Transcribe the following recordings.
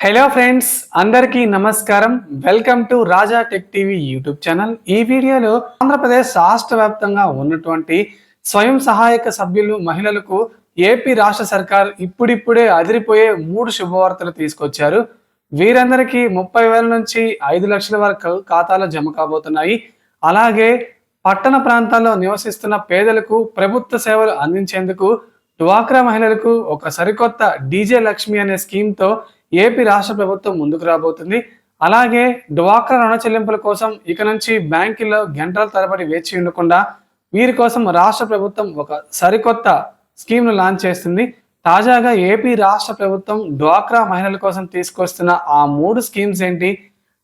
Hello friends అందరికీ నమస్కారం. Welcome to Raja tech TV YouTube channel. ఈ వీడియోలో ఆంధ్రప్రదేశ్ రాష్ట్ర వ్యాప్తంగా ఉన్నటువంటి స్వయం సహాయక సభ్యులు మహిళలకు ఏపీ రాష్ట్ర సర్కార్ ఇప్పుడిప్పుడే అదిరిపోయే మూడు శుభవార్తలు తీసుకొచ్చారు. వీరందరికీ ముప్పై వేల నుంచి ఐదు లక్షల వరకు ఖాతాలు జమ కాబోతున్నాయి. అలాగే పట్టణ ప్రాంతాల్లో నివసిస్తున్న పేదలకు ప్రభుత్వ సేవలు అందించేందుకు డ్వాక్రా మహిళలకు ఒక సరికొత్త డీజే లక్ష్మి అనే స్కీమ్తో ఏపీ రాష్ట్ర ప్రభుత్వం ముందుకు రాబోతుంది. అలాగే డ్వాక్రా రుణ చెల్లింపుల కోసం ఇక నుంచి బ్యాంకుల్లో గంటల తరబడి వేచి ఉండకుండా వీరి కోసం రాష్ట్ర ప్రభుత్వం ఒక సరికొత్త స్కీమ్ను లాంచ్ చేస్తుంది. తాజాగా ఏపీ రాష్ట్ర ప్రభుత్వం డ్వాక్రా మహిళల కోసం తీసుకొస్తున్న ఆ మూడు స్కీమ్స్ ఏంటి?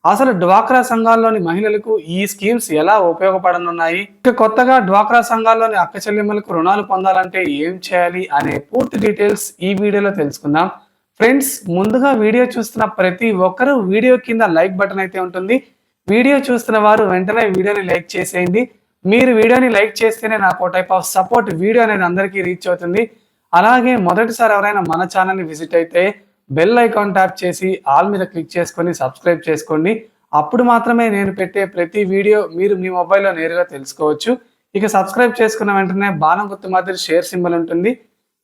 అసలు డ్వాక్రా సంఘాల్లోని మహిళలకు ఈ స్కీమ్స్ ఎలా ఉపయోగపడనున్నాయి? ఇక కొత్తగా డ్వాక్రా సంఘాల్లోని అక్క చెల్లెమ్మలకు రుణాలు పొందాలంటే ఏం చేయాలి అనే పూర్తి డీటెయిల్స్ ఈ వీడియోలో తెలుసుకుందాం. ఫ్రెండ్స్ ముందుగా వీడియో చూస్తున్న ప్రతి ఒక్కరూ వీడియో కింద లైక్ బటన్ అయితే ఉంటుంది. వీడియో చూస్తున్న వారు వెంటనే వీడియోని లైక్ చేసేయండి. మీరు వీడియోని లైక్ చేస్తేనే నాకు టైప్ ఆఫ్ సపోర్ట్ వీడియో అనేది అందరికీ రీచ్ అవుతుంది. అలాగే మొదటిసారి ఎవరైనా మన ఛానల్ని విజిట్ అయితే బెల్ ఐకాన్ ట్యాప్ చేసి ఆల్ మీద క్లిక్ చేసుకొని సబ్స్క్రైబ్ చేసుకోండి. అప్పుడు మాత్రమే నేను పెట్టే ప్రతి వీడియో మీరు మీ మొబైల్లో నేరుగా తెలుసుకోవచ్చు. ఇక సబ్స్క్రైబ్ చేసుకున్న వెంటనే బాణం గుర్తు మాదిరి షేర్ సింబల్ ఉంటుంది.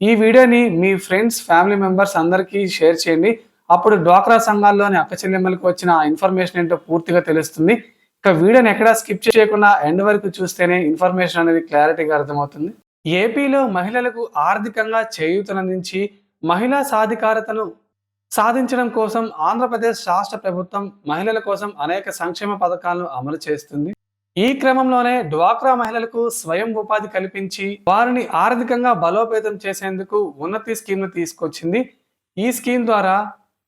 ఈ వీడియోని మీ ఫ్రెండ్స్ ఫ్యామిలీ మెంబర్స్ అందరికీ షేర్ చేయండి. అప్పుడు డ్వాక్రా సంఘాల్లోని అక్క చెల్లెమ్మలకు వచ్చిన ఇన్ఫర్మేషన్ ఏంటో పూర్తిగా తెలుస్తుంది. ఇక వీడియోని ఎక్కడా స్కిప్ చేయకుండా ఎండ్ వరకు చూస్తేనే ఇన్ఫర్మేషన్ అనేది క్లారిటీగా అర్థమవుతుంది. ఏపీలో మహిళలకు ఆర్థికంగా చేయూతనందించి మహిళా సాధికారతను సాధించడం కోసం ఆంధ్రప్రదేశ్ రాష్ట్ర ప్రభుత్వం మహిళల కోసం అనేక సంక్షేమ పథకాలను అమలు చేస్తుంది. ఈ క్రమంలోనే డ్వాక్రా మహిళలకు స్వయం ఉపాధి కల్పించి వారిని ఆర్థికంగా బలోపేతం చేసేందుకు ఉన్నతి స్కీమ్ను తీసుకొచ్చింది. ఈ స్కీమ్ ద్వారా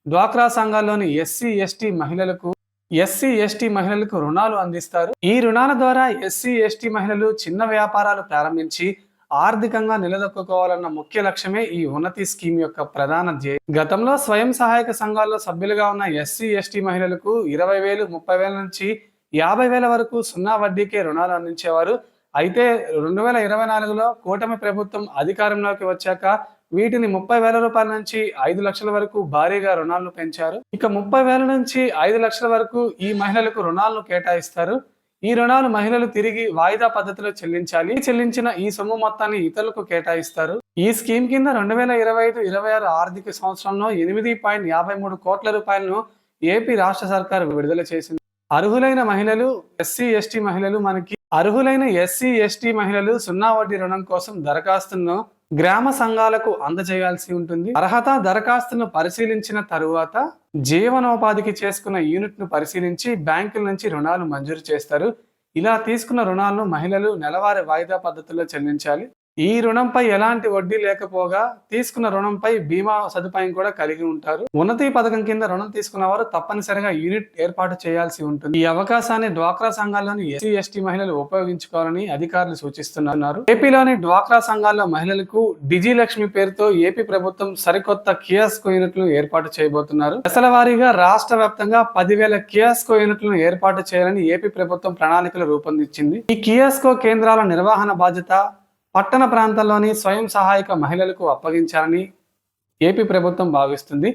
డ్వాక్రా సంఘాల్లోని ఎస్సీ ఎస్టీ మహిళలకు ఎస్సీ ఎస్టీ మహిళలకు రుణాలు అందిస్తారు. ఈ రుణాల ద్వారా ఎస్సీ ఎస్టీ మహిళలు చిన్న వ్యాపారాలు ప్రారంభించి ఆర్థికంగా నిలదొక్కుకోవాలన్న ముఖ్య లక్ష్యమే ఈ ఉన్నతి స్కీమ్ యొక్క ప్రధాన ధ్యేయం. గతంలో స్వయం సహాయక సంఘాల్లో సభ్యులుగా ఉన్న ఎస్సీ ఎస్టీ మహిళలకు ఇరవై వేలు ముప్పై వేల నుంచి యాభై వేల వరకు సున్నా వడ్డీకే రుణాలు అందించేవారు. అయితే రెండు వేల ఇరవై నాలుగులో కూటమి ప్రభుత్వం అధికారంలోకి వచ్చాక వీటిని ముప్పై వేల రూపాయల నుంచి ఐదు లక్షల వరకు భారీగా రుణాలను పెంచారు. ఇక ముప్పై వేల నుంచి ఐదు లక్షల వరకు ఈ మహిళలకు రుణాలను కేటాయిస్తారు. ఈ రుణాలు మహిళలు తిరిగి వాయిదా పద్ధతిలో చెల్లించాలి. చెల్లించిన ఈ సొమ్ము మొత్తాన్ని ఇతరులకు కేటాయిస్తారు. ఈ స్కీమ్ కింద రెండు వేల ఇరవై ఐదు ఇరవై ఆరు ఆర్థిక సంవత్సరంలో ఎనిమిది పాయింట్ యాభై మూడు కోట్ల రూపాయలను ఏపీ రాష్ట్ర సర్కార్ విడుదల చేసింది. అర్హులైన మహిళలు ఎస్సీ ఎస్టీ మహిళలు మనకి అర్హులైన ఎస్సీ ఎస్టీ మహిళలు సున్నా వడ్డీ రుణం కోసం దరఖాస్తును గ్రామ సంఘాలకు అందజేయాల్సి ఉంటుంది. అర్హత దరఖాస్తును పరిశీలించిన తరువాత జీవనోపాధికి చేసుకున్న యూనిట్ను పరిశీలించి బ్యాంకుల నుంచి రుణాలు మంజూరు చేస్తారు. ఇలా తీసుకున్న రుణాలను మహిళలు నెలవారీ వాయిదా పద్ధతిలో చెల్లించాలి. ఈ రుణంపై ఎలాంటి వడ్డీ లేకపోగా తీసుకున్న రుణంపై బీమా సదుపాయం కూడా కలిగి ఉంటారు. ఉన్నతి పథకం కింద రుణం తీసుకున్న వారు తప్పనిసరిగా యూనిట్ ఏర్పాటు చేయాల్సి ఉంటుంది. ఈ అవకాశాన్ని డ్వాక్రా సంఘాల్లోని ఎస్సీ ఎస్టీ మహిళలు ఉపయోగించుకోవాలని అధికారులు సూచిస్తున్నారు. ఏపీలోని డ్వాక్రా సంఘాల్లో మహిళలకు డిజి లక్ష్మి పేరుతో ఏపీ ప్రభుత్వం సరికొత్త కియాస్కో యూనిట్లు ఏర్పాటు చేయబోతున్నారు. దశల వారీగా రాష్ట్ర వ్యాప్తంగా పదివేల కియాస్కో యూనిట్లను ఏర్పాటు చేయాలని ఏపీ ప్రభుత్వం ప్రణాళికలు రూపొందించింది. ఈ కియాస్కో కేంద్రాల నిర్వహణ బాధ్యత పట్టణ ప్రాంతాల్లోని స్వయం సహాయక మహిళలకు అప్పగించాలని ఏపీ ప్రభుత్వం భావిస్తుంది.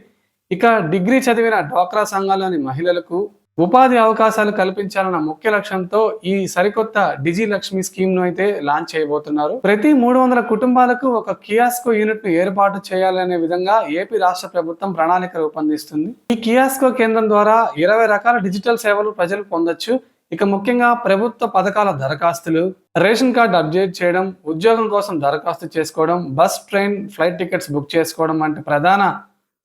ఇక డిగ్రీ చదివిన డ్వాక్రా సంఘాల్లోని మహిళలకు ఉపాధి అవకాశాలు కల్పించాలన్న ముఖ్య లక్ష్యంతో ఈ సరికొత్త డిజి లక్ష్మి స్కీమ్ను అయితే లాంచ్ చేయబోతున్నారు. ప్రతి మూడు వందల కుటుంబాలకు ఒక కియాస్కో యూనిట్ను ఏర్పాటు చేయాలనే విధంగా ఏపీ రాష్ట్ర ప్రభుత్వం ప్రణాళిక రూపొందిస్తుంది. ఈ కియాస్కో కేంద్రం ద్వారా ఇరవై రకాల డిజిటల్ సేవలు ప్రజలు పొందొచ్చు. ఇక ముఖ్యంగా ప్రభుత్వ పథకాల దరఖాస్తులు రేషన్ కార్డు అప్డేట్ చేయడం ఉద్యోగం కోసం దరఖాస్తు చేసుకోవడం bus train flight tickets book చేసుకోవడం వంటి ప్రధాన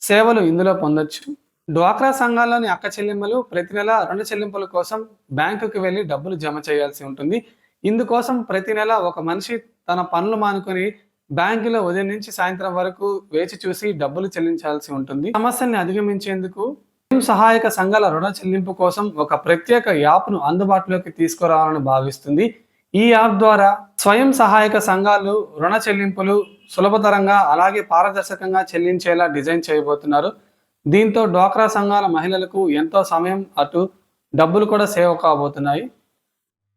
సేవలు ఇందులో పొందొచ్చు. డ్వాక్రా సంఘాల్లోని అక్క చెల్లింపులు ప్రతి నెల రెండు చెల్లింపుల కోసం బ్యాంకుకి వెళ్ళి డబ్బులు జమ చేయాల్సి ఉంటుంది. ఇందుకోసం ప్రతి నెల ఒక మనిషి తన పనులు మానుకొని బ్యాంకులో ఉదయం నుంచి సాయంత్రం వరకు వేచి చూసి డబ్బులు చెల్లించాల్సి ఉంటుంది. సమస్యల్ని అధిగమించేందుకు సహాయక సంఘాల రుణ చెల్లింపు కోసం ఒక ప్రత్యేక యాప్ను అందుబాటులోకి తీసుకురావాలని భావిస్తుంది. ఈ యాప్ ద్వారా స్వయం సహాయక సంఘాలు రుణ చెల్లింపులు సులభతరంగా అలాగే పారదర్శకంగా చెల్లించేలా డిజైన్ చేయబోతున్నారు. దీంతో డ్వాక్రా సంఘాల మహిళలకు ఎంతో సమయం అటు డబ్బులు కూడా సేవ్ కాబోతున్నాయి.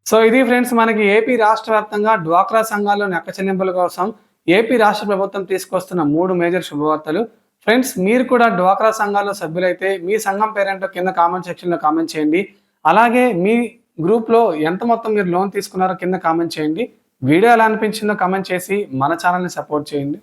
సో ఇది ఫ్రెండ్స్ మనకి ఏపీ రాష్ట్ర వ్యాప్తంగా డ్వాక్రా సంఘాల్లో నెక్క చెల్లింపుల కోసం ఏపీ రాష్ట్ర ప్రభుత్వం తీసుకొస్తున్న మూడు మేజర్ శుభవార్తలు. ఫ్రెండ్స్ మీరు కూడా డ్వాక్రా సంఘాల్లో సభ్యులైతే మీ సంఘం పేరేంటో కింద కామెంట్ సెక్షన్లో కామెంట్ చేయండి. అలాగే మీ గ్రూప్లో ఎంత మొత్తం మీరు లోన్ తీసుకున్నారో కింద కామెంట్ చేయండి. వీడియో ఎలా అనిపించిందో కామెంట్ చేసి మన ఛానల్ని సపోర్ట్ చేయండి.